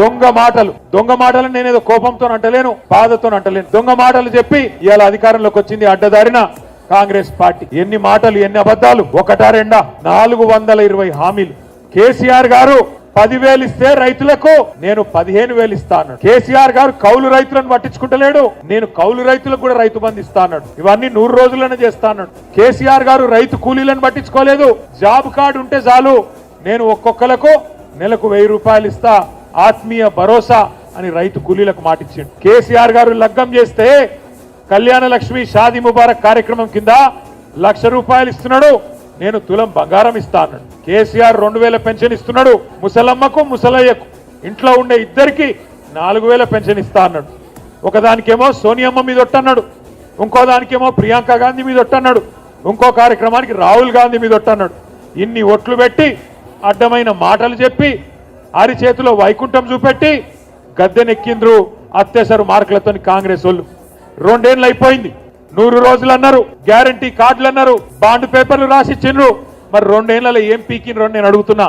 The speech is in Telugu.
దొంగ మాటలు. దొంగ మాటలు నేనేదో కోపంతో అంటలేను బాధతో అంటలేను. దొంగ మాటలు చెప్పి ఇవాళ అధికారంలోకి వచ్చింది అడ్డదారిన కాంగ్రెస్ పార్టీ. ఎన్ని మాటలు ఎన్ని అబద్ధాలు? ఒకటా రెండా? నాలుగు వందల ఇరవై హామీలు. కేసీఆర్ గారు పదివేలు ఇస్తే రైతులకు నేను పదిహేను వేలు ఇస్తాను కేసీఆర్ గారు కౌలు రైతులను పట్టించుకుంటలేడు నేను కౌలు రైతులకు కూడా రైతు బంధు ఇస్తాను ఇవన్నీ నూరు రోజులనే చేస్తాను కేసీఆర్ గారు రైతు కూలీలను పట్టించుకోలేదు జాబ్ కార్డు ఉంటే చాలు నేను ఒక్కొక్కలకు నెలకు వెయ్యి రూపాయలు ఇస్తా. ఆత్మీయ భరోసా అని రైతు కూలీలకు మాటిచ్చిండు. కేసీఆర్ గారు లగ్గం చేస్తే కళ్యాణ లక్ష్మి షాదీ ముబారక్ కార్యక్రమం కింద లక్ష రూపాయలు ఇస్తున్నాడు. నేను తులం బంగారం ఇస్తా అన్నాడు కేసీఆర్ రెండు వేల పెన్షన్ ఇస్తున్నాడు. ముసలమ్మకు ముసలయ్యకు ఇంట్లో ఉండే ఇద్దరికి నాలుగు వేల పెన్షన్ ఇస్తా అన్నాడు ఒకదానికేమో సోనియమ్మ మీద ఒట్టన్నాడు. ఇంకో దానికేమో ప్రియాంక గాంధీ మీద ఒట్టన్నాడు. ఇంకో కార్యక్రమానికి రాహుల్ గాంధీ మీద ఒట్టన్నాడు. ఇన్ని ఒట్లు పెట్టి అడ్డమైన మాటలు చెప్పి ఆరి చేతిలో వైకుంఠం చూపెట్టి గద్దెనెక్కిండ్రు అత్యసరు మార్కులతో కాంగ్రెస్ వాళ్ళు. రెండేళ్ళు అయిపోయింది. నూరు రోజులు అన్నారు గ్యారంటీ కార్డులు అన్నారు బాండ్ పేపర్లు రాసిచ్చిండ్రు మరి రెండేళ్ళలో ఏం పీకిండ్రు రెండు నేను అడుగుతున్నా.